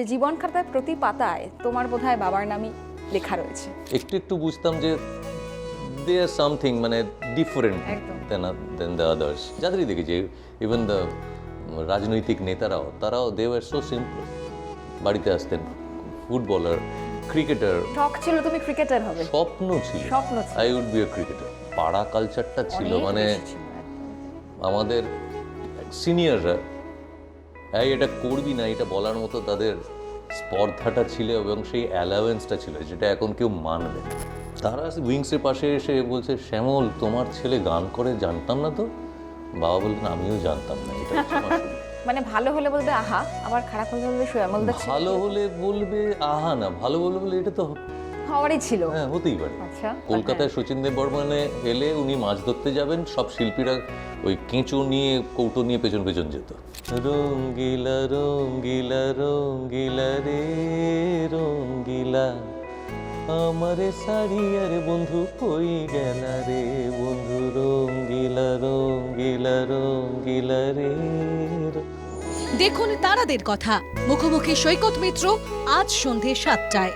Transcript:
যে জীবন খাতার প্রতি পাতায় তোমার বোধহয় বাবার নামই লেখা রয়েছে। একটু একটু বুঝতাম যে দে আর সামথিং মানে ডিফারেন্ট। দেন দ্য আদার্স যাদেরই দেখেছি ইভেন দ্য রাজনৈতিক নেতারাও তারাও দে ওয়ার সো সিম্পল বাড়িতে আসতেন ফুটবলার ক্রিকেটার শখ ছিল তুমি ক্রিকেটার হবে। স্বপ্ন ছিল। স্বপ্ন। I would be a cricketer পাড়া কালচারটা ছিল মানে। আমাদের সিনিয়ররা এই এটা করবি না এটা বলার মতো তাদের স্পর্ধাটা ছিল এবং সেই অ্যালাওয়েন্সটা ছিল যেটা এখন কেউ মানবে তারা উইংসের পাশে এসে বলছে শ্যামল তোমার ছেলে গান করে জানতাম না তো? বাবা বললেন আমিও জানতাম না এটা। মানে ভালো হলে বলবে আহা আবার খারাপ হলে বলবে ছিল। ভালো হলে বলবে আহা না ভালো বলবে বলে এটা তো হওয়ারই ছিল। হ্যাঁ হতেই পারে। আচ্ছা কলকাতায় সচিন দেব বর্মনে এলে উনি মাছ ধরতে যাবেন সব শিল্পীরা ওই কেঁচো নিয়ে কৌটো নিয়ে পেছন পেছন যেত। রঙ্গিলা রঙ্গিলা রঙ্গিলা রে রঙ্গিলা আমারে শাড়ি আরে বন্ধু কই গেলা রে? বন্ধু রঙ্গিলা রঙ্গিলা রঙ্গিলা রে। দেখুন তারাদের কথা। মুখোমুখি সৈকত মিত্র আজ সন্ধে সাতটায়।